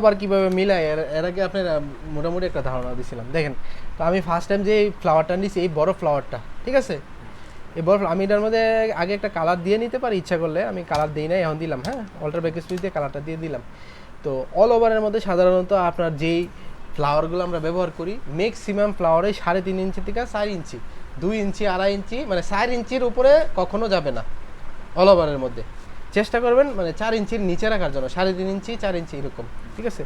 আবার কীভাবে মিলাই এর আগে আপনার মোটামুটি একটা ধারণা দিছিলাম। দেখেন, তো আমি ফার্স্ট টাইম যে এই ফ্লাওয়ারটা নিছি এই বড় ফ্লাওয়ারটা ঠিক আছে? এই বড় আমি এটার মধ্যে আগে একটা কালার দিয়ে নিতে পারি, ইচ্ছা করলে। আমি কালার দিই না এখন দিলাম হ্যাঁ? অল্টার ব্যাক দিয়ে কালারটা দিয়ে দিলাম। তো অল ওভারের মধ্যে সাধারণত আপনার যেই ফ্লাওয়ারগুলো আমরা ব্যবহার করি ম্যাক্সিমাম ফ্লাওয়ারে সাড়ে তিন ইঞ্চি থেকে চার ইঞ্চি, দুই ইঞ্চি, আড়াই ইঞ্চি মানে চার ইঞ্চির উপরে কখনো যাবে না অল ওভারের মধ্যে। চেষ্টা করবেন মানে চার ইঞ্চির নিচে রাখার জন্য, সাড়ে তিন ইঞ্চি, চার ইঞ্চি এরকম, ঠিক আছে?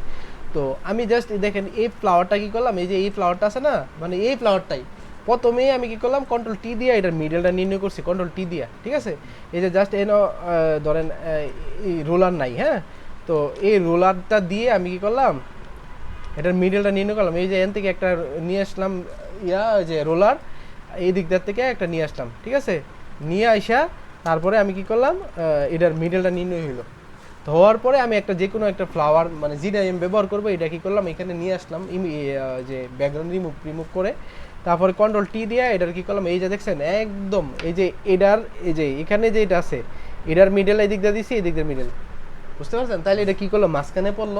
তো আমি জাস্ট দেখেন, এই ফ্লাওয়ারটা কি করলাম? এই যে এই ফ্লাওয়ারটা আছে না? মানে এই ফ্লাওয়ারটাই প্রথমেই আমি কি করলাম কন্ট্রোল টি দিয়ে এটার মিডলটা নির্ণয় করছি কন্ট্রোল টি দিয়া, ঠিক আছে? এই যে জাস্ট এন ধরেন এই রোলার নাই হ্যাঁ? তো এই রোলারটা দিয়ে আমি কি করলাম, এটার মিডলটা নির্ণয় করলাম। এই যে এন থেকে একটা নিয়ে আসলাম, ইয়া যে রোলার এই দিকটার থেকে একটা নিয়ে আসলাম, ঠিক আছে? নিয়ে আইসা তারপরে আমি কি করলাম এটার মিডলটা নির্ণয় হইল। তো হওয়ার পরে আমি একটা যে কোনো একটা ফ্লাওয়ার মানে যেটা আমি ব্যবহার করব, এটা কী করলাম, এখানে নিয়ে আসলাম যে ব্যাকগ্রাউন্ড রিমুভ রিমুভ করে, তারপরে কন্ট্রোল টি দিয়ে এটার কী করলাম, এই যে দেখছেন, একদম, এই যে এটার, এই যে এখানে যে এটা আছে, এটার মিডল এই দিকটা দিছি, এই দিকটার মিডল বুঝতে পারছেন? তাহলে এটা কী করল, মাঝখানে পড়ল।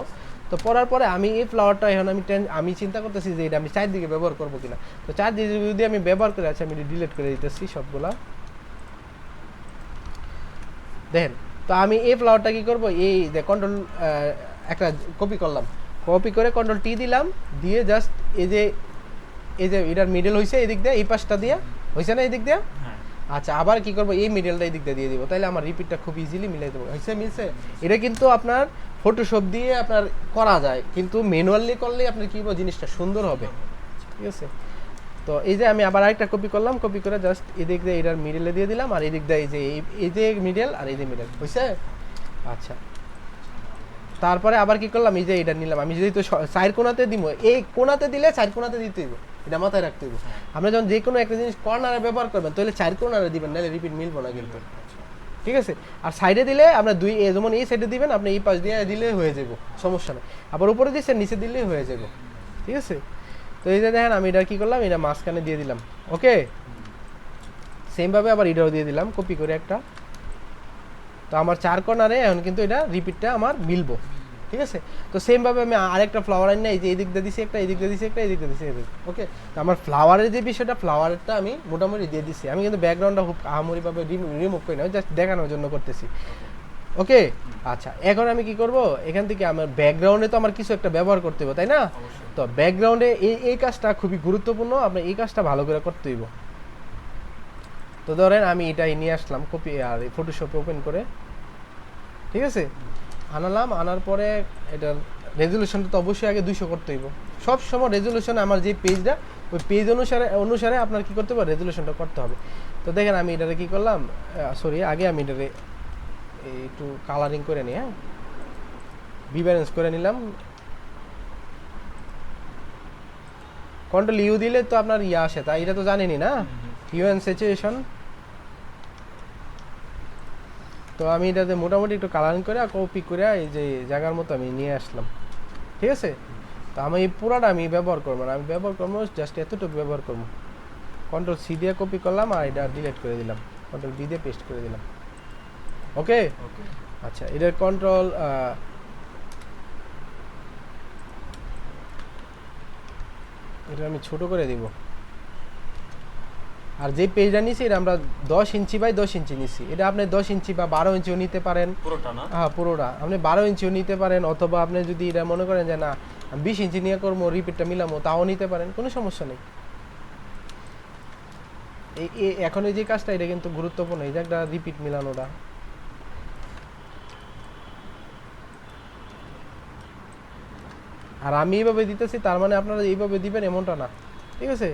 তো পড়ার পরে আমি এই ফ্লাওয়ারটা এখন আমি টেন- আমি চিন্তা করতেছি যে এটা আমি চারদিকে ব্যবহার করব কিনা। তো চারদিকে যদি আমি ব্যবহার করে আছি, আমি ডিলিট করে দিতেছি সবগুলা। দেখেন তো আমি এই ফ্লাওয়ারটা কি করব? এই যে কন্ট্রোল একটা কপি করলাম। কপি করে কন্ট্রোল টি দিলাম দিয়ে জাস্ট এই যে এই যে এটার মিডল হয়েছে এই দিক দিয়ে এই পাশটা দিয়ে হয়েছে না এই দিক দিয়ে আচ্ছা আবার কি করব? এই মিডলটা এই দিক দিয়ে দিয়ে দিব। তাহলে আমার রিপিটটা খুব ইজিলি মিলাই দেবো। হয়েছে মিলছে? এটা কিন্তু আপনার ফটোশপ দিয়ে আপনার করা যায় কিন্তু ম্যানুয়ালি করলে আপনার কি বলব জিনিসটা সুন্দর হবে। ঠিক আছে? তো এই যে আমি আবার আরেকটা কপি করলাম কপি করে জাস্ট এদিক দিয়ে এটার মিডলে দিয়ে দিলাম আর এদিক দিয়ে এই যে এই- যে মিডল আর এই যে মিডল হয়েছে আচ্ছা। তারপরে আবার কি করলাম? এই যে এটা নিলাম। আমি যদি তো চার কোনাতে দিব এই কোনাতে দিলে চার কোনাতে দিতে হইব। এটা মাথায় রাখতে হইব। আমরা যখন যে কোনো একটা জিনিস কর্নারে ব্যবহার করবেন তাহলে চার কোনারে দিবেন নাহলে রিপিট মিলবো না কিন্তু। ঠিক আছে? আর সাইডে দিলে আমরা দুই এ যেমন এই সাইডে দিবেন আপনি এই পাশ দিয়ে দিলে হয়ে যাব সমস্যা নেই। আবার উপরে দিচ্ছেন নিচে দিলেই হয়ে যাব ঠিক আছে? তো এই যে দেখেন, আমি এটা কি করলাম? এটা মাঝখানে দিয়ে দিলাম। ওকে সেমভাবে আবার এটাও দিয়ে দিলাম কপি করে একটা। তো আমার চার কর্নারে এখন কিন্তু এটা রিপিটটা আমার মিলবো। ঠিক আছে? তো সেমভাবে আমি আরেকটা ফ্লাওয়ার আনি না, এই যে এই দিক দিয়ে দিছি একটা এই দিক দিয়ে দিছি একটা এই দিক দিয়ে দিছি। ওকে তো আমার ফ্লাওয়ারের যে বিষয়টা ফ্লাওয়ারটা আমি মোটামুটি দিয়ে দিছি। আমি কিন্তু ব্যাকগ্রাউন্ডটা খুব আহামরিভাবে রিমুভ করি না জাস্ট দেখানোর জন্য করতেছি। ওকে? আচ্ছা এখন আমি কি করব? এখান থেকে আমার ব্যাকগ্রাউন্ডে তো আমার কিছু একটা ব্যবহার করতে হবে তাই না? তো ব্যাকগ্রাউন্ডে এই এই কাজটা খুবই গুরুত্বপূর্ণ আপনার এই কাজটা ভালো করে করতে হইব। তো ধরেন আমি এটাই নিয়ে আসলাম কপি আর ফটোশপ ওপেন করে। ঠিক আছে? আনালাম আনার পরে এটার রেজলিউশনটা তো অবশ্যই আগে দুইশো করতে হইব। সব সময় রেজলিউশন আমার যে পেজটা ওই পেজ অনুসারে অনুসারে আপনার কি করতে হবে? রেজলিউশনটা করতে হবে। তো দেখেন আমি এটারে কি করলাম সরি আগে আমি এটারে একটু কালারিং করে নিই হ্যাঁ? বিব্যালেন্স করে নিলাম। কন্ট্রোল ইউ দিলে তো আপনার ইয়ে আসে তা এটা তো জানেনি না? ইউ এন সিচুয়েশন তো আমি এটাতে মোটামুটি একটু কালারিং করে কপি করে এই যে জায়গার মতো আমি নিয়ে আসলাম। ঠিক আছে? তো আমি এই পুরাটা আমি ব্যবহার করব না আমি ব্যবহার করব জাস্ট এতটুকু ব্যবহার করব। কন্ট্রোল সি দিয়ে কপি করলাম আর এটা ডিলিট করে দিলাম। কন্ট্রোল ডি দিয়ে পেস্ট করে দিলাম। ওকে? আচ্ছা এটার কন্ট্রোল এটা আমি ছোট করে দিব। আর যে পেজটা নিছি এটা আমরা দশ ইঞ্চি বাই দশ ইঞ্চি নিছি। এটা আপনি দশ ইঞ্চি বা বারো ইঞ্চিও নিতে পারেন। পুরোটা না? হ্যাঁ পুরোটা। আপনি বারো ইঞ্চিও নিতে পারেন অথবা আপনি যদি এটা মনে করেন যে না আমি বিশ ইঞ্চি নিয়ে করব রিপিটটা মিলামো তাও নিতে পারেন কোনো সমস্যা নেই। এই এই- এখন এই যে কাজটা এটা কিন্তু গুরুত্বপূর্ণ। এই যে একটা রিপিট মিলানোটা। আর আমি এইভাবে দিতেছি, তার মানে আপনারা এইভাবে দিবেন এমনটা না। ঠিক আছে?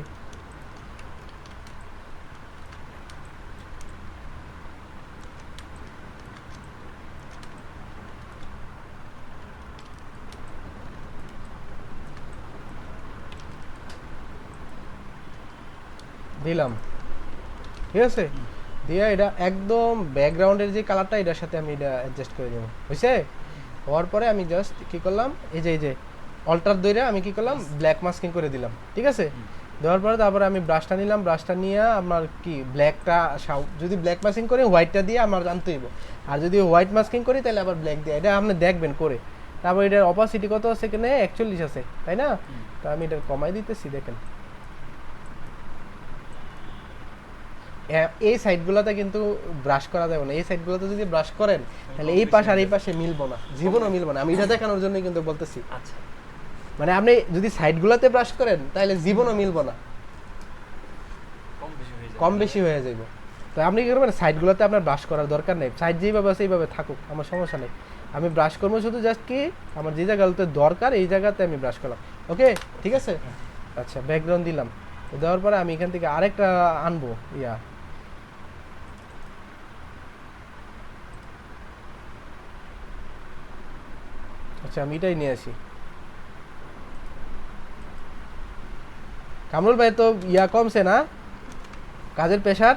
দিলাম। ঠিক আছে? দিয়ে এটা একদম ব্যাকগ্রাউন্ডের যে কালারটা এটার সাথে আমি এটা অ্যাডজাস্ট করে দেবো বুঝছে হওয়ার পরে আমি জাস্ট কি করলাম, এই যে এই যে অল্টার দইরে আমি কি করলাম? ব্ল্যাক মাস্কিং করে দিলাম ঠিক আছে? দেওয়ার পরে তারপরে আমি ব্রাশটা নিলাম ব্রাশটা নিয়ে আমার কি ব্ল্যাকটা যদি ব্ল্যাক মাস্কিং করি হোয়াইটটা দিয়ে আমার জানতে হইব। আর যদি হোয়াইট মাস্কিং করি তাহলে আবার ব্ল্যাক দিয়ে। এটা আপনি দেখবেন করে। তারপর এটার অপাসিটি কত আছে এখানে? একচল্লিশ আছে তাই না? তো আমি এটা কমাই দিতেছি দেখেন। এই সাইডগুলোতে কিন্তু ব্রাশ করা যাবে না। এই সাইডগুলোতে যদি ব্রাশ করেন তাহলে এই পাশ আর এই পাশে মিলবো না। জীবনও মিলবো না। আমি এটা দেখানোর জন্যই কিন্তু বলতেছি। আচ্ছা। মানে আপনি যদি সাইডগুলোতে ব্রাশ করেন তাহলে জীবনও মিলবো না। কম বেশি হয়ে যাইব। তো আপনি কি করবেন সাইডগুলোতে আপনার ব্রাশ করার দরকার নেই। সাইড যেইভাবে আছে এইভাবে থাকুক আমার সমস্যা নেই। আমি ব্রাশ করব শুধু জাস্ট কি আমার যে জায়গাতে দরকার এই জায়গাতে আমি ব্রাশ করলাম। ওকে ঠিক আছে? আচ্ছা ব্যাকগ্রাউন্ড দিলাম। তো দেওয়ার পরে আমি এখান থেকে আরেকটা আনব ইয়া। আচ্ছা আমি এটাই নিয়ে আসি। কামরুল ভাই তো ইয়া কমছে না? কাজের প্রেশার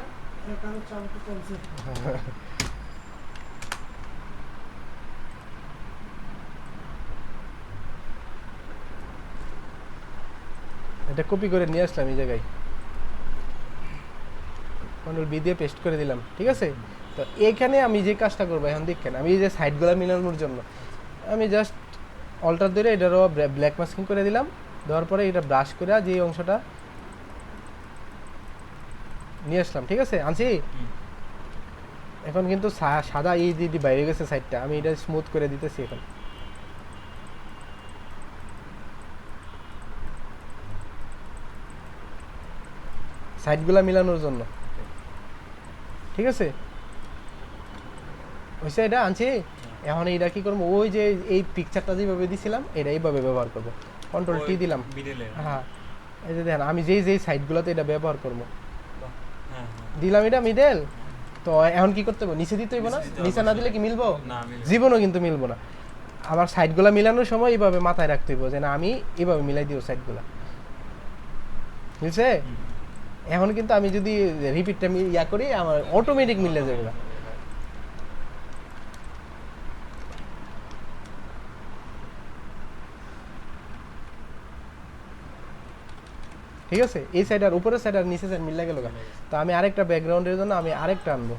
এটা কপি করে নিয়ে আসলাম এই জায়গায়। কন্ট্রোল বি দিয়ে পেস্ট করে দিলাম, ঠিক আছে? তো এইখানে আমি যে কাজটা করব, এখন দেখেন, আমি এই যে সাইডগুলো মিলানোর জন্য, আমি জাস্ট অল্টার ধরে এটারও ব্ল্যাক মাস্কিং করে দিলাম। দেওয়ার পরে এটা ব্রাশ করে যে অংশটা নিয়ে আসলাম ঠিক আছে? আনছি? এখন কিন্তু সাদা এই দিদি বাইরে গেছে সাইডটা আমি এটা স্মুথ করে দিতেছি এখন। সাইডগুলা মিলানোর জন্য। ঠিক আছে? হয়েছে এটা? আনছি? এখন এইটা কি করব? ওই যে এই পিকচারটা যেভাবে দিছিলাম এটা এইভাবে ব্যবহার করব। কন্ট্রোল টি দিলাম। হ্যাঁ। এই যে দেখেন আমি যেই যেই সাইডগুলোতে এটা ব্যবহার করব। হ্যাঁ হ্যাঁ। দিলাম এটা মিডল তো এখন কি করতে হবে? নিচে দিতে হইব না? নিচে না। দিলে কি মিলবো? জীবনও কিন্তু মিলবো না। আমার সাইডগুলা মিলানোর সময় এইভাবে মাথায় রাখতে হইব যে না আমি এইভাবে মিলাই দিব সাইডগুলা বুঝছে? এখন কিন্তু আমি যদি রিপিটটা ইয়া করি আমার অটোমেটিক মিলে যাবে না ঠিক আছে? এই সাইড আর উপরের সাইড আর নিচে সাইড মিলে গেল। তো আমি আরেকটা ব্যাকগ্রাউন্ডের জন্য আমি আরেকটা আনব।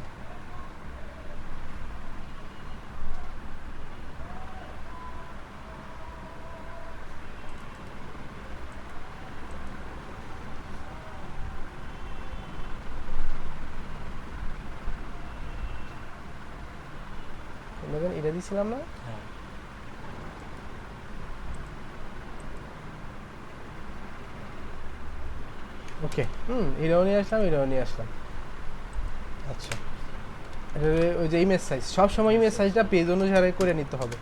এটা দিছিলাম না হ্যাঁ ওকে হুম এটাও নিয়ে আসলাম এটাও নিয়ে আসলাম। আচ্ছা। এটা ওই যে ইমেজ সাইজ সব সময় ইমেজ সাইজটা পেজ অনুসারে করে নিতে হবে।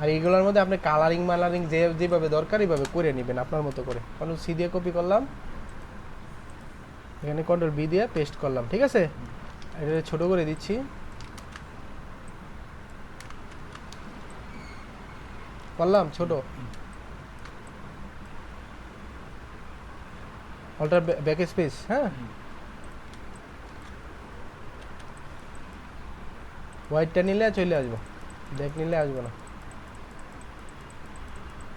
আর এইগুলোর মধ্যে আপনি কালারিং মালারিং যে যেভাবে দরকার এইভাবে করে নেবেন আপনার মতো করে। কন্ট্রোল সি দিয়ে কপি করলাম। এখানে কন্ট্রোল বি দিয়ে পেস্ট করলাম ঠিক আছে? এটা ছোট করে দিচ্ছি। করলাম ছোট। অল্টার ব্যাক স্পেস হ্যাঁ হোয়াইটটা নিলে চলে আসব। ব্যাক নিলে আসব না।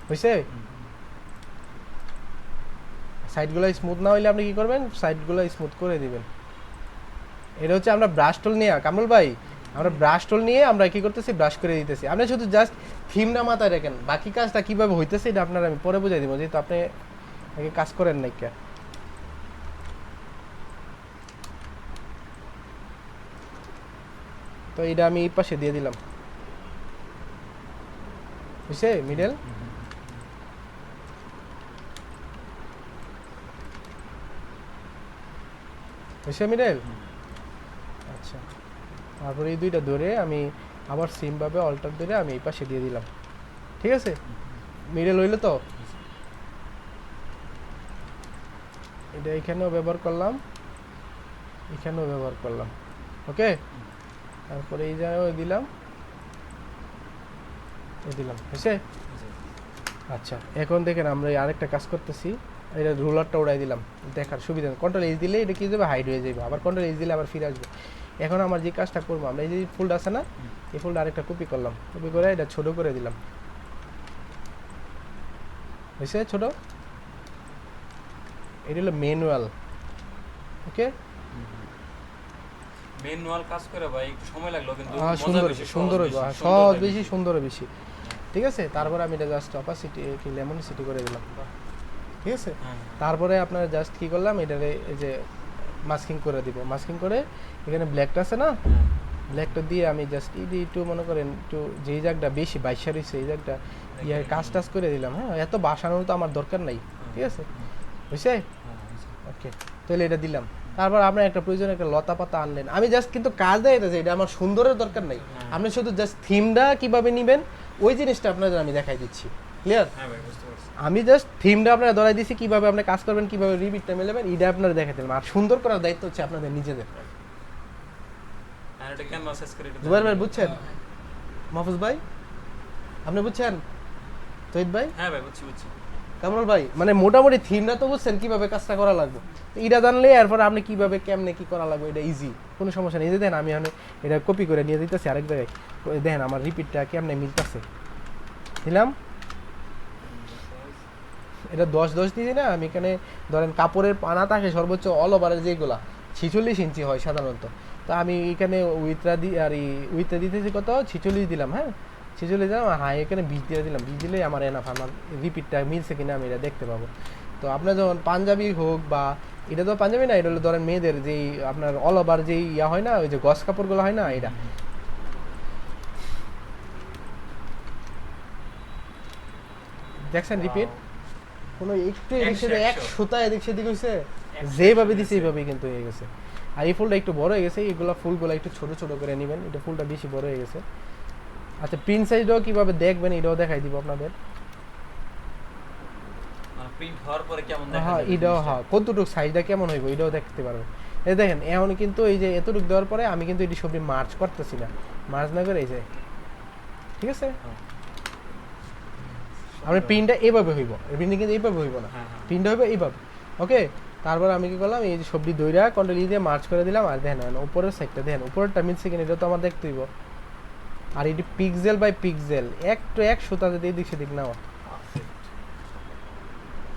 হয়েছে সাইডগুলো স্মুথ না হইলে আপনি কি করবেন? সাইডগুলো স্মুথ করে দিবেন। এটা হচ্ছে আমরা ব্রাশ টুল নিয়ে, কামরুল ভাই, আমরা ব্রাশ টুল নিয়ে আমরা কি করতেছি? ব্রাশ করে দিতেছি। আপনি শুধু জাস্ট থিমটা মাথায় রাখেন। বাকি কাজটা কীভাবে হইতেছে এটা আপনার আমি পরে বুঝাই দিব, যেহেতু আপনি কাজ করেন নাই তো এটা আমি এই পাশে দিয়ে দিলাম। বুঝছে মিডল? বুঝছে মিডল? আচ্ছা। তারপরে এই দুইটা ধরে আমি আবার সিমভাবে অল্টার ধরে আমি এই পাশে দিয়ে দিলাম। ঠিক আছে? মিডল হইল তো? এটা এখানেও ব্যবহার করলাম। এখানেও ব্যবহার করলাম। ওকে? তারপরে এই জায়গায় দিলাম। দিলাম। হয়েছে? আচ্ছা এখন দেখেন আমরা আরেকটা কাজ করতেছি। এটা রুলারটা উড়াই দিলাম। দেখার সুবিধা কন্ট্রোল এইচ দিলে এটা কি যাবে? হাইড হয়ে যাবে আবার কন্ট্রোল এইচ দিলে আবার ফিরে আসবে। এখন আমার যে কাজটা করব আমরা এই যে ফুলটা আছে না এই ফুলটা আরেকটা কপি করলাম। কপি করে এটা ছোট করে দিলাম। হয়েছে ছোট? এটা হলো ম্যানুয়াল ওকে ম্যানুয়াল কাজ করে ভাই একটু সময় লাগল কিন্তু হ্যাঁ, সুন্দর বেশি, সুন্দর সহজ বেশি, হ্যাঁ, সুন্দর বেশি। ঠিক আছে? তারপরে আমি এটা জাস্ট অপাসিটি কি লেমন সিটি করে দিলাম। ঠিক আছে? হ্যাঁ, তারপরে আপনার জাস্ট কি করলাম? এটারে এই যে মাস্কিং করে দিব। মাস্কিং করে এখানে ব্ল্যাকটা আছে না? ব্ল্যাকটা দিয়ে আমি জাস্ট ইদি একটু মনে করেন একটু যেই জায়গাটা বেশি বাইশা রয়েছে এই জায়গাটা ইয়ে কাজ টাজ করে দিলাম হ্যাঁ এত বাসানোর তো আমার দরকার নাই। ঠিক আছে? বুঝছে ওকে তাহলে এটা দিলাম। তারপর আপনার একটা প্রয়োজন একটা লতা পাতা আনলেন। আমি জাস্ট কিন্তু কাজ দেয় এটা আমার সুন্দরের দরকার নাই। আপনি শুধু জাস্ট থিমটা কীভাবে নেবেন ওই জিনিসটা আপনাদের আমি দেখাই দিচ্ছি। ক্লিয়ার হ্যাঁ আমি জাস্ট থিমটা আপনারা ধরাই দিচ্ছি কীভাবে আপনি কাজ করবেন কীভাবে রিপিটটা মেলাবেন এটা আপনারা দেখাতে দিলাম। আর সুন্দর করার দায়িত্ব হচ্ছে আপনাদের নিজেদের। একটু জুবাইর ভাই বুঝছেন? মাহফুজ ভাই? আপনি বুঝছেন? তৈদ ভাই? হ্যাঁ ভাই বুঝছি বুঝছি। কামরুল ভাই মানে মোটামুটি থিমটা তো বুঝছেন কীভাবে কাজটা করা লাগবে? এটা জানলে এরপর আপনি কীভাবে, কেমনে কি করা লাগবে, এটা ইজি কোনো সমস্যা নেই। দেন আমি এখন এটা কপি করে নিয়ে দিতেছি আরেক জায়গায়। দেখেন, আমার রিপিটটা কেমনে মিলতেছে? দিলাম। এটা দশ দশ দিয়েছি না আমি এখানে ধরেন কাপড়ের পানা থাকে সর্বোচ্চ অল ওভারের যেগুলা, ছিচল্লিশ ইঞ্চি হয় সাধারণত। তো আমি এখানে উইথরা দি আর উইথরা দিতেছি কত? ছিচল্লিশ দিলাম হ্যাঁ? ছিচল্লিশ দিলাম আর হ্যাঁ এখানে বিশ দিয়ে দিলাম। বিশ দিলেই আমার এনাফ আমার রিপিটটা মিলছে কিনা আমি এটা দেখতে পাবো। তো আপনার যখন পাঞ্জাবি হোক বা এটা তো পাঞ্জাবি না এটা হলো ধরেন মেয়েদের যেই আপনার অল ওভার যেই ইয়া হয় না ওই যে গস কাপড়গুলো হয় না এটা। দেখছেন রিপিট কোনো একটু এদিক সেদিক এক। সুতা এদিক সেদিক হয়েছে যেভাবে দিছে। এইভাবেই কিন্তু হয়ে গেছে। আর এই ফুলটা একটু বড় হয়ে গেছে এইগুলা ফুলগুলো একটু ছোট ছোট করে নেবেন। এটা ফুলটা বেশি বড় হয়ে গেছে। আচ্ছা প্রিন্ট সাইজটাও কীভাবে দেখবেন এটাও দেখাই দিব আপনাদের। মানে প্রিন্ট হওয়ার পরে কেমন দেখা হ্যাঁ এটাও হ্যাঁ কতটুকু সাইজটা কেমন হইব এটাও দেখতে পারবেন এই দেখেন এখন কিন্তু এই যে এতটুকু দেওয়ার পরে আমি কিন্তু এটি সবজি মার্চ করতেছি না। মার্চ না করে এই যে ঠিক আছে? হ্যাঁ। আপনার প্রিন্টটা এইভাবে হইব প্রিন্টটা কিন্তু এইভাবে হইব না। হ্যাঁ, হ্যাঁ। প্রিন্ট হবে এইভাবে ওকে? তারপর আমি কি করলাম এই যে সবজি দইরা কন্ট্রোল দিয়ে মার্চ করে দিলাম আর দেখেন উপরের সাইডটা দেখেন উপরেরটা মিলছে কিনা এটা তো আমার দেখতে হইব। আর এটি পিক্সেল বাই পিক্সেল একটু এক সুতা যদি এদিক সেদিক নেওয়া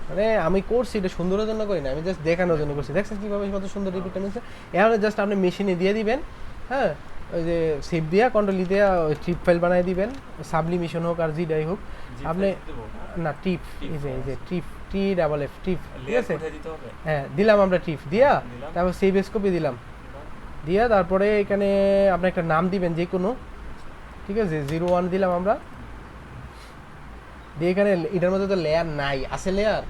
মানে আমি করছি এটা সুন্দরের জন্য করি না আমি জাস্ট দেখানোর জন্য করছি। দেখছেন কীভাবে কত সুন্দর রিপিটটা মিলছে? এখন জাস্ট আপনি মেশিনে দিয়ে দিবেন হ্যাঁ? ওই যে সেভ দিয়া কন্ট্রোল দিয়ে ওই ট্রিপ ফাইল বানিয়ে দিবেন সাবলিমিশন হোক আর জিডাই হোক। আপনি। না টিপ টিপ, এই যে এই যে আচ্ছা। টিপ টি ডাবল এফ টিপ ঠিক আছে? হ্যাঁ দিলাম আমরা টিপ দিয়া তারপর সেভ এস কপি দিলাম। দিয়া তারপরে এখানে আপনি একটা নাম দিবেন যে কোনো ঠিক আছে জিরো ওয়ান দিলাম আমরা। দিয়ে এখানে এটার মধ্যে তো লেয়ার নাই আছে লেয়ার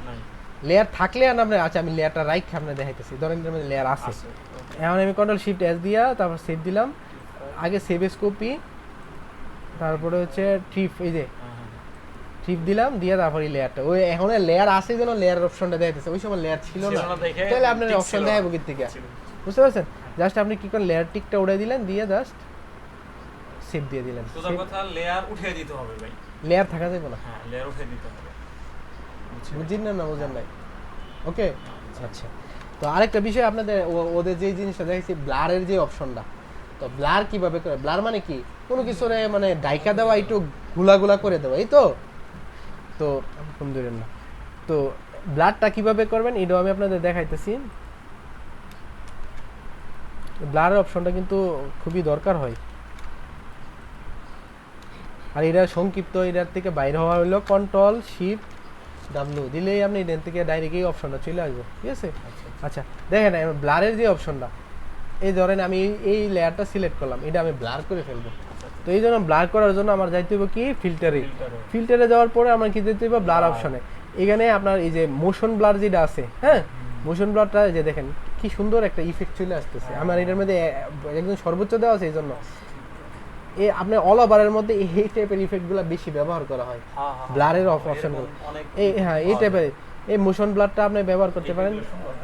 লেয়ার থাকলে আর আমরা আচ্ছা আমি লেয়ারটা রাইট আপনি দেখাইতেছি। ধরেন এটার মধ্যে লেয়ার আছে। এখন আমি কন্ট্রোল শিফট এস দিয়া তারপর সেভ দিলাম। আগে সেভ কপি তারপরে হচ্ছে ট্রিপ এই যে হ্যাঁ, হ্যাঁ। ট্রিপ দিলাম দিয়ে তারপর এই লেয়ারটা ওই এখন লেয়ার আছে যেন লেয়ার অপশনটা দেখাইতেছে। ওই সময় লেয়ার ছিল না। তাহলে আপনার অপশন দেখাবো কি থেকে। বুঝতে পারছেন? জাস্ট আপনি কি করেন লেয়ার টিকটা উড়াই দিলেন দিয়ে জাস্ট সেভ দিয়ে দিলেন। সোজা কথা লেয়ার উঠিয়ে দিতে হবে ভাই। লেয়ার থাকা যাবে না। হ্যাঁ লেয়ার উঠিয়ে দিতে হবে। বুঝছেন? না না বুঝেন নাই। ওকে আচ্ছা। তো আরেকটা বিষয় আপনাদের ওদের যে জিনিসটা দেখেছি ব্লারের যে অপশনটা তো ব্লার কীভাবে করে? ব্লার মানে কি? কোনো কিছুরে মানে ডাইকা দেওয়া একটু গুলা গুলা করে দেওয়া এই তো? তো না তো ব্লারটা কীভাবে করবেন এটাও আমি আপনাদের দেখাইতেছি। ব্লারের অপশনটা কিন্তু খুবই দরকার হয়। আর এটা সংক্ষিপ্ত এটার থেকে বাইরে হওয়া হলো কন্ট্রোল শিফট ডাব্লু দিলেই আপনি এখান থেকে ডাইরেক্ট এই অপশনটা চলে আসব ঠিক আছে? আচ্ছা। দেখেন ব্লারের যে অপশনটা এই ধরেন আমি এই- লেয়ারটা সিলেক্ট করলাম এটা আমি ব্লার করে ফেলব। তো এই জন্য ব্লার করার জন্য আমার যাইতে হবে কি? ফিল্টারে ফিল্টারে যাওয়ার পরে আমার কি যেতে হবে ব্লার। অপশনে এখানে আপনার এই যে মোশন ব্লার যেটা আছে হ্যাঁ? মোশন ব্লারটা যে দেখেন কি সুন্দর একটা ইফেক্ট চলে আসতেছে। আমার এটার মধ্যে একদম সর্বোচ্চ দেওয়া আছে এই জন্য। আপনার অল ওভারের মধ্যে এই টাইপের ইফেক্টগুলো বেশি ব্যবহার করা হয়। ব্লারের অপশন এই হ্যাঁ। এই টাইপের এই মোশন ব্লাডটা আপনি ব্যবহার করতে পারেন।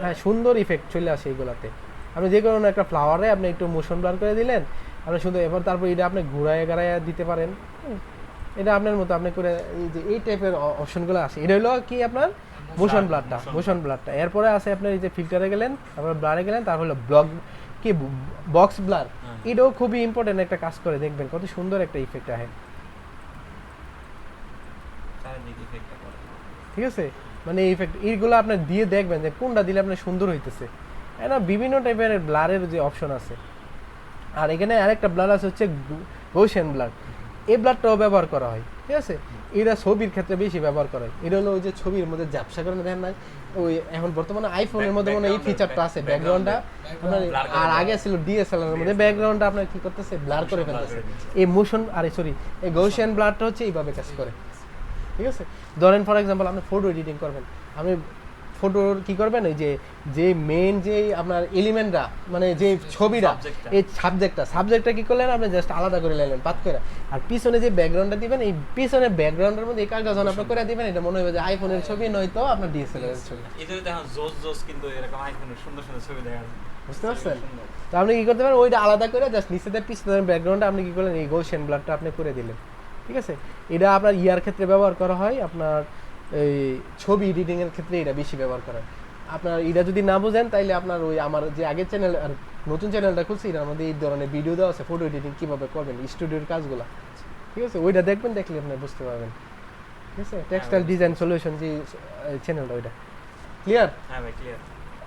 হ্যাঁ। সুন্দর ইফেক্ট চলে আসে এইগুলাতে। আপনি যে কোনো একটা ফ্লাওয়ারে আপনি একটু মোশন ব্লার করে দিলেন আপনি শুধু এবার তারপর এটা আপনি ঘুরায় গাড়ায় দিতে পারেন। এটা আপনার মতো আপনি করে এই যে এই টাইপের অপশনগুলো আছে এটা হলো কি আপনার? মোশন motion মোশন ব্লাডটা এরপরে আছে আপনার এই যে ফিল্টারে গেলেন তারপরে ব্লারে গেলেন তারপর হলো ব্লক কি বক্স ব্লার। এটাও খুবই ইম্পর্টেন্ট একটা কাজ করে দেখবেন কত সুন্দর একটা ইফেক্ট আহে। ঠিক আছে? মানে ইফেক্ট এইগুলো আপনার দিয়ে দেখবেন যে কোনটা দিলে আপনার সুন্দর হইতেছে। এটা বিভিন্ন টাইপের ব্লারের যে অপশন আছে। আর এখানে আরেকটা ব্লার আছে হচ্ছে গোশেন ব্লার এই ব্লারটাও ব্যবহার করা হয়। ঠিক আছে? এরা ছবির ক্ষেত্রে বেশি ব্যবহার করে। এরা এটা হলো ওই যে ছবির মধ্যে ঝাপসা করে দেখেন নাই ওই এখন বর্তমানে আইফোনের মধ্যে মনে এই ফিচারটা আছে ব্যাকগ্রাউন্ডটা আপনার আর আগে ছিল ডিএসএলআর এর মধ্যে ব্যাকগ্রাউন্ডটা আপনার কি করতেছে? ব্লার করে ফেলতেছে। এই মোশন আরে সরি এই গৌসিয়ান ব্লারটা হচ্ছে এইভাবে কাজ করে। ঠিক আছে? ধরেন ফর এক্সাম্পল আপনি ফটো এডিটিং করবেন। আপনি ফটোর কি করবেন? ওই যে যে মেন যে আপনার এলিমেন্টটা মানে যে ছবিটা এই সাবজেক্টটা সাবজেক্টটা কি করলেন আপনি? জাস্ট আলাদা করে নিলেন পাত করে। আর পিছনে যে ব্যাকগ্রাউন্ডটা দিবেন এই পিছনে ব্যাকগ্রাউন্ডের মধ্যে এই কাজটা যখন আপনি করে দিবেন এটা মনে হবে যে আইফোনের ছবি নয়তো আপনার ডিএসএলআর এর ছবি। যে দেখেন জোস জোস কিন্তু এরকম আইফোনের সুন্দর সুন্দর ছবি দেখা যায়। বুঝতে পারছেন। তো আপনি কি করতে পারেন? ওইটা আলাদা করে জাস্ট নিচেতে পিছনের ব্যাকগ্রাউন্ডটা আপনি কি করলেন? এই গোশিয়ান ব্লাডটা আপনি করে দিলেন। ঠিক আছে? এটা আপনার ইয়ার ক্ষেত্রে ব্যবহার করা হয়। আপনার এই ছবি এডিটিং এর ক্ষেত্রে এটা বেশি ব্যবহার করা আপনার এটা যদি না বোঝেন তাইলে আপনার ওই আমার যে আগের চ্যানেল আর নতুন চ্যানেলটা খুলছি এটার মধ্যে এই ধরনের ভিডিও দেওয়া আছে ফটো এডিটিং কীভাবে করবেন স্টুডিওর কাজগুলো। ঠিক আছে? ওইটা দেখবেন দেখলে আপনি বুঝতে পারবেন। ঠিক আছে? টেক্সটাইল ডিজাইন সলিউশন যে চ্যানেলটা ওইটা। ক্লিয়ার হ্যাঁ ভাই ক্লিয়ার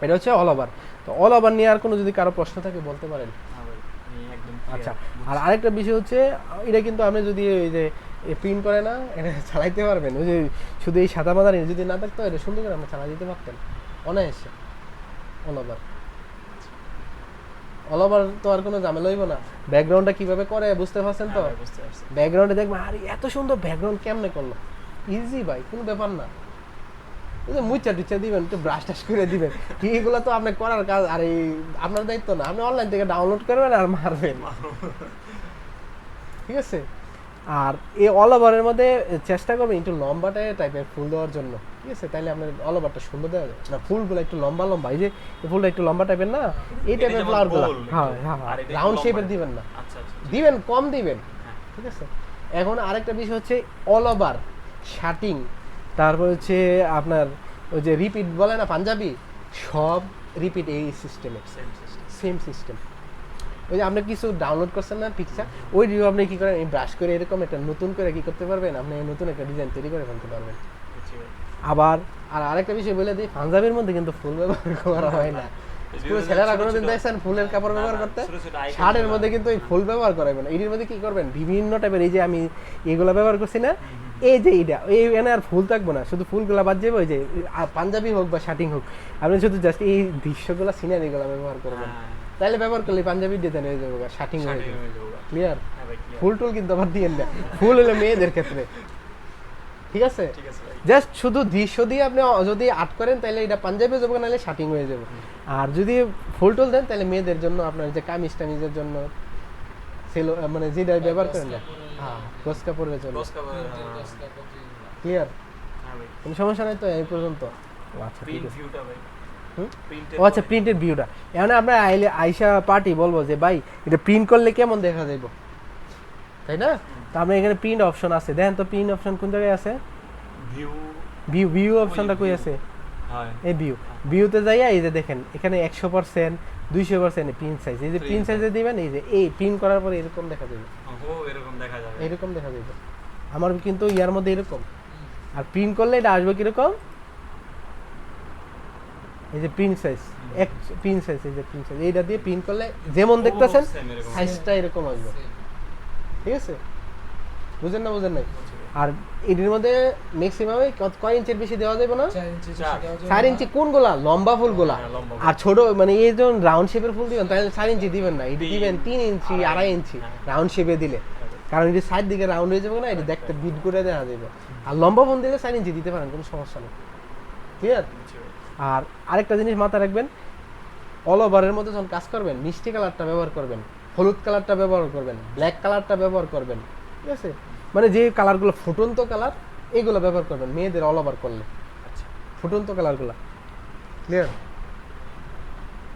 এটা হচ্ছে অল ওভার তো অল ওভার নিয়ে আর কোনো যদি কারও প্রশ্ন থাকে বলতে পারেন। হ্যাঁ আচ্ছা আর আরেকটা বিষয় হচ্ছে এটা কিন্তু আপনি যদি ওই যে প্রিন্ট করে না এটা চালাইতে পারবেন। ওই যে শুধু এই সাদা মাদানি যদি না থাকতো এটা সুন্দর করে আমরা চালাই দিতে পারতেন অনায়াসে। অল ওভার অল ওভার তো আর কোনো ঝামেলা হইব না। ব্যাকগ্রাউন্ডটা কীভাবে করে বুঝতে পারছেন তো? ব্যাকগ্রাউন্ডে দেখবেন আরে এত সুন্দর ব্যাকগ্রাউন্ড কেমনে করল? ইজি ভাই কোনো ব্যাপার না। মুচা টুচা দিবেন একটু ব্রাশ টাশ করে দিবেন। কি এগুলো তো আপনি করার কাজ আর এই আপনার দায়িত্ব না। আপনি অনলাইন থেকে ডাউনলোড করবেন আর মারবেন। ঠিক আছে? আর এই অল ওভারের মধ্যে চেষ্টা করবেন একটু লম্বা টাইপের ফুল দেওয়ার জন্য। ঠিক আছে? তাহলে আপনার অল ওভারটা সুন্দর দেওয়া যায় না ফুলগুলো একটু লম্বা লম্বা এই যে ফুলটা একটু লম্বা টাইপের না এই টাইপের ফ্লাওয়ারগুলো হ্যাঁ হ্যাঁ রাউন্ড শেপের দিবেন না। আচ্ছা আচ্ছা দিবেন কম দিবেন। হ্যাঁ। ঠিক আছে? এখন আরেকটা বিষয় হচ্ছে অল ওভার শার্টিং তারপর হচ্ছে আপনার ওই যে রিপিট বলে না পাঞ্জাবি? সব রিপিট এই সিস্টেম সেম সিস্টেম ওই যে আপনি কিছু ডাউনলোড করছেন না পিকচার ওই ভিডিও আপনি কি করেন? এই ব্রাশ করে এরকম একটা নতুন করে কি করতে পারবেন? আপনি নতুন একটা ডিজাইন তৈরি করে ফেলতে পারবেন। আবার আর আরেকটা বিষয় বলে দিই পাঞ্জাবির মধ্যে কিন্তু ফুল ব্যবহার করা হয় না। পুরো ছেলেরা কোনোদিন দেখছেন ফুলের কাপড় ব্যবহার করতে? শার্টের মধ্যে কিন্তু এই ফুল ব্যবহার করাবেন না। এটির মধ্যে কি করবেন? বিভিন্ন টাইপের এই যে আমি এগুলো ব্যবহার করছি না এই যে এইটা এই এনে আর ফুল থাকব না। শুধু ফুলগুলো বাদ যাবে ওই যে পাঞ্জাবি হোক বা শার্টিং হোক। আপনি শুধু জাস্ট এই দৃশ্যগুলো সিনারিগুলো ব্যবহার করবেন। হ্যাঁ, তাহলে ব্যবহার করলে পাঞ্জাবি ডিজাইন হয়ে যাবে শার্টিং হয়ে যাবে। হয়ে। ক্লিয়ার হ্যাঁ। ফুল টুল কিন্তু আবার দিয়ে না ফুল হলো মেয়েদের ক্ষেত্রে। ঠিক আছে। জাস্ট শুধু দৃশ্য দিয়ে আপনি যদি আর্ট করেন তাহলে এটা পাঞ্জাবি যাবে নাহলে শার্টিং হয়ে যাবে। আর যদি ফুল টুল দেন তাহলে মেয়েদের জন্য আপনার যে কামিজ টামিজের জন্য সেলো মানে যেটা ব্যবহার করেন না। হ্যাঁ গোস কাপড়ের জন্য। হ্যাঁ, ক্লিয়ার হ্যাঁ। কোনো সমস্যা নাই তো এই পর্যন্ত। আচ্ছা ঠিক আছে। ও আচ্ছা পরে- প্রিন্টেড ভিউটা এখন আমরা আইলে আইসা পার্টি বলব যে ভাই এটা প্রিন্ট করলে কেমন দেখা যাইব? তাই না? তো আমরা এখানে প্রিন্ট অপশন আছে। দেখেন তো প্রিন্ট অপশন কোন জায়গায় আছে? View, ভিউ ভিউ অপশনটা কই আছে? হয়। এই ভিউ ভিউতে যাইয়া এই যে দেখেন এখানে একশো পার্সেন্ট দুইশো পার্সেন্ট প্রিন্ট সাইজ এই যে প্রিন্ট সাইজে দিবেন এই যে এই প্রিন্ট করার পরে এরকম দেখা যাবে। এরকম দেখা যাবে। এরকম দেখা যাবে আমার কিন্তু ইয়ার মধ্যে এরকম। আর প্রিন্ট করলে এটা আসবে কীরকম? এই যে প্রিন্ট সাইজ এক প্রিন্ট সাইজ এই যে প্রিন্ট সাইজ এইটা দিয়ে প্রিন্ট করলে যেমন দেখতেছেন same এরকম। সাইজটা এরকম আসবে। ঠিক আছে? বুঝেন না বুঝেন নাই? আর এটির মধ্যে ম্যাক্সিমাম কয় ইঞ্চের বেশি দেওয়া যাবে না? চার। ইঞ্চি কোনগুলা? লম্বা ফুলগুলা? হ্যাঁ, লম্বা ফুল। গোলা আর ছোট মানে এই যখন রাউন্ড শেপের ফুল দিবেন তাহলে চার ইঞ্চি দিবেন না। এটি দিবেন তিন ইঞ্চি আড়াই, ইঞ্চি। রাউন্ড শেপে দিলে। কারণ এটি সাইড দিকে রাউন্ড হয়ে যাবে না এটি দেখতে বিট করে দেওয়া যাবে। আর লম্বা ফুল দিলে চার ইঞ্চি দিতে পারেন কোনো সমস্যা নেই। ক্লিয়ার বুঝছি ভাই। আর আরেকটা জিনিস মাথায় রাখবেন অল ওভারের মধ্যে যখন কাজ করবেন, মিষ্টি কালারটা ব্যবহার করবেন, হলুদ কালারটা ব্যবহার করবেন ব্ল্যাক কালারটা ব্যবহার করবেন, ঠিক আছে মানে যে কালারগুলো ফুটন্ত কালার, এগুলো ব্যবহার করবেন, মেয়েদের অল ওভার করলে আচ্ছা। ফুটন্ত কালারগুলো ক্লিয়ার